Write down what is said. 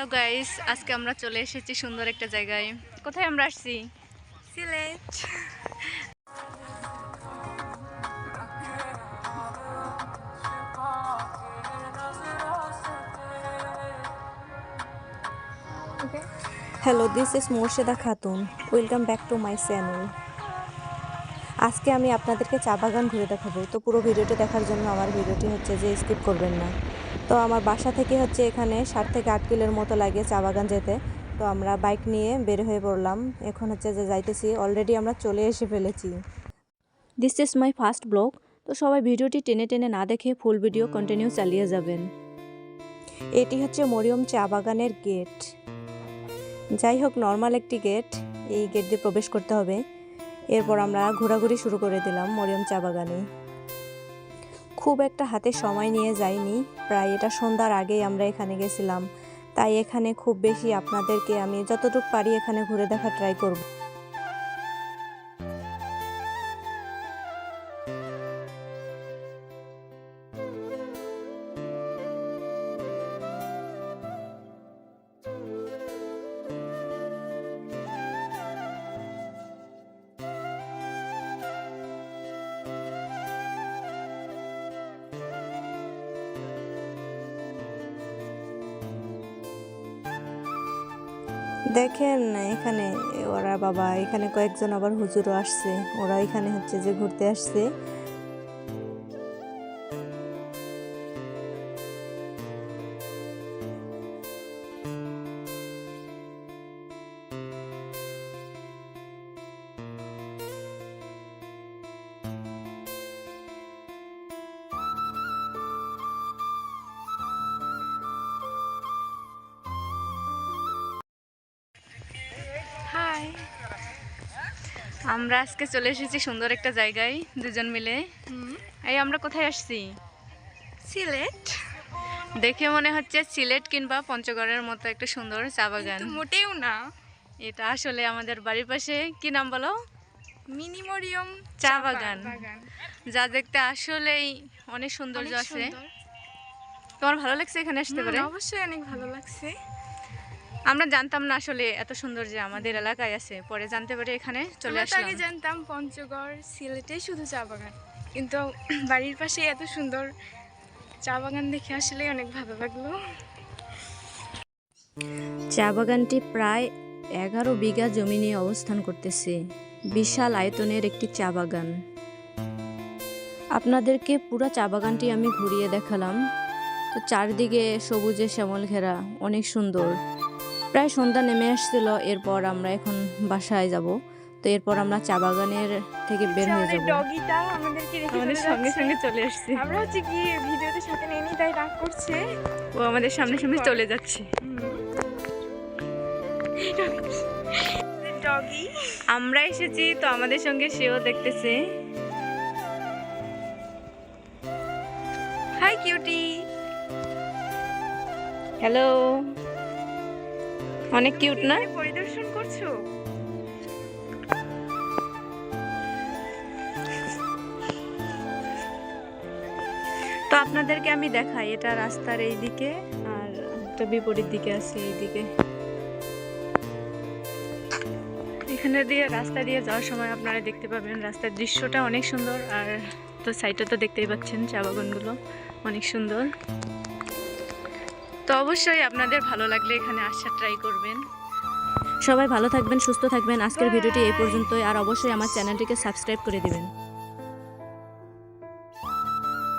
Hello guys আজকে আমরা চলে এসেছি সুন্দর একটা জায়গায়। কোথায় আমরা আসছি? Sylhet. Hello this is Morsheda Khatun welcome back to my channel আজকে আমি আপনাদেরকে চা বাগান ঘুরে দেখাবো। তো পুরো ভিডিওটি দেখার জন্য আমার ভিডিওটি হচ্ছে যে স্কিপ করবেন না। তো আমার বাসা থেকে হচ্ছে এখানে ষাট থেকে আট কিলোর মতো লাগে চা বাগান যেতে। তো আমরা বাইক নিয়ে বের হয়ে পড়লাম। এখন হচ্ছে যে যাইতেছি অলরেডি আমরা চলে এসে ফেলেছি। This is my first blog তো সবাই ভিডিওটি টেনে টেনে না দেখে ফুল ভিডিও কন্টিনিউ চালিয়ে যাবেন। এটি হচ্ছে মরিয়ম চা বাগানের গেট যাই হোক নর্মাল একটি গেট এই গেট দিয়ে প্রবেশ করতে হবে। এরপর আমরা ঘোরাঘুরি শুরু করে দিলাম মরিয়ম চা বাগানে। খুব একটা হাতে সময় নিয়ে যাইনি। প্রায় এটা সন্ধ্যার আগেই আমরা এখানে গেছিলাম। তাই এখানে খুব বেশি আপনাদেরকে আমি যতটুকু পারি এখানে ঘুরে দেখা ট্রাই করব। দেখেন, এখানে ওরা বাবা, এখানে কয়েকজন আবার হুজুরও আসছে। ওরা এখানে হচ্ছে যে ঘুরতে আসছে। আমরা আজকে চলে এসেছি সুন্দর একটা জায়গায় দুজন মিলে। এই আমরা কোথায় আসছি? সিলেট। দেখে মনে হচ্ছে সিলেট কিংবা পঞ্চগড়ের মতো একটা সুন্দর চা বাগান। মোটেও না। এটা আসলে আমাদের বাড়ির পাশে। কি নাম বলো? মিনিমোরিয়াম চা বাগান। যা দেখতে আসলেই অনেক সৌন্দর্য আছে। তোমার ভালো লাগছে এখানে আসতে পারে? অবশ্যই অনেক ভালো লাগছে। আমরা জানতাম না আসলে এত সুন্দর যে আমাদের এলাকায় আছে। পরে জানতে পারি এখানে চলে আসলাম। আগে জানতাম পঞ্চগড় সিলেটে শুধু চা বাগান। কিন্তু বাড়ির পাশে এত সুন্দর চা বাগান দেখে আসলে অনেক ভালো লাগল। চা বাগানটি প্রায় এগারো বিঘা জমি নিয়ে অবস্থান করতেছে। বিশাল আয়তনের একটি চা বাগান। আপনাদেরকে পুরো চা বাগানটি আমি ঘুরিয়ে দেখালাম। তো চারদিকে সবুজে শ্যামল ঘেরা অনেক সুন্দর। প্রায় সন্ধ্যা নেমে আসছিল এরপর আমরা এখন বাসায় যাব। তো এরপর আমরা চা বাগানের থেকে বের হয়ে আমাদের যাব। ডগিটা আমাদেরকে রেখে আমাদের সঙ্গে সঙ্গে চলে আসছে। আমরা হচ্ছে কি ভিডিওতে সাথে নেই তাই রাগ করছে। ও আমাদের সামনে সামনে চলে যাচ্ছে। ডগি। আমরা এসেছি তো আমাদের সঙ্গে সেও দেখতেছে। Hi cutie. হ্যালো। অনেক কিউট না? পরিদর্শন করছ? তো আপনাদেরকে আমি দেখাই এটা রাস্তার এই দিকে আর একটা বিপরীত দিকে আছে এই দিকে এখানে দিয়ে রাস্তা দিয়ে যাওয়ার সময় আপনারা দেখতে পাবেন রাস্তার দৃশ্যটা অনেক সুন্দর আর তো সাইডটা তো দেখতেই পাচ্ছেন চা বাগানগুলো অনেক সুন্দর। তো অবশ্যই আপনাদের ভালো লাগলে এখানে আসার ট্রাই করবেন। সবাই ভালো থাকবেন সুস্থ থাকবেন। আজকের ভিডিওটি এই পর্যন্তই আর অবশ্যই আমার চ্যানেলটিকে সাবস্ক্রাইব করে দিবেন।